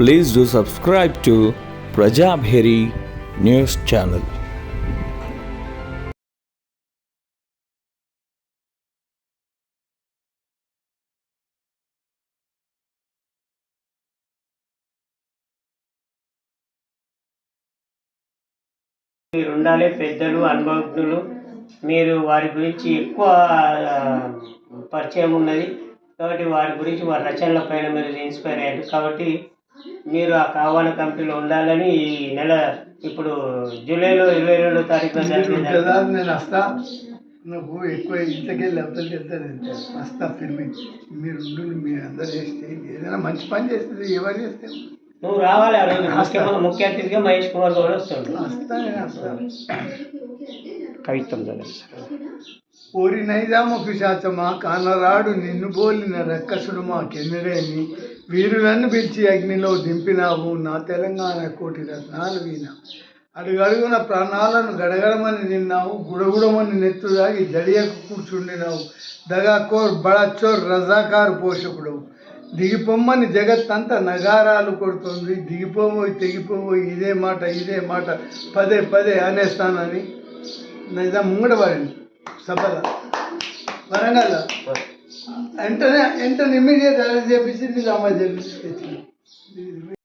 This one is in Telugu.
Please do subscribe to Prajabheri news channel. మీరు ఉండాలి పెద్దలు అనుభవజ్ఞులు. మీరు వారి గురించి ఎక్కువ పరిచయం ఉన్నది. కాబట్టి వారి గురించి వారి రచనల పైన మీరు ఇన్స్పైర్ అయ్యారు. కాబట్టి మీరు ఆ కావాల కంపెనీలో ఉండాలని ఈ నెల ఇప్పుడు జూలైలో ఇరవై రెండో ఉంటుందా నేను వస్తా. ఎక్కువ ఇంతకెళ్ళి అవతలకి వెళ్తాను వస్తా ఫిల్మి మీరు ఉండు మీరు అందరు చేస్తే ఏదైనా మంచి పని చేస్తుంది ఎవరు చేస్తే? నువ్వు రావాలి ఆ రోజు. ముఖ్య ముఖ్య అతిథిగా మహేష్ కుమార్ గౌడ్ వస్తాడు. వస్తా నేను వస్తా. కవిత్వం ఓరి నైజాముకు పిశాచమా కానరాడు నిన్ను బోలిన రక్కసుడు మా కెన్నడేని వీరులను పిలిచి అగ్నిలో దింపినావు నా తెలంగాణ కోటి రత్నాలు వీణ. అడుగడుగున ప్రాణాలను గడగడమని నిన్నావు గుడగుడమని నెత్తు దాగి జడియకు కూర్చుండినావు. దగాకోర్ బడచోర్ రజాకారు పోషకుడు. దిగిపోమ్మని జగత్తంతా నగారాలు కొడుతుంది. దిగిపోబోయి తెగిపోబోయి ఇదే మాట ఇదే మాట పదే పదే అనేస్తానని నిజం ముంగడబడింది సభలో. వరంగల్ వెంటనే వెంటనే ఇమీడియట్ అరెస్ట్ చేపించి అమ్మాయి చేపించి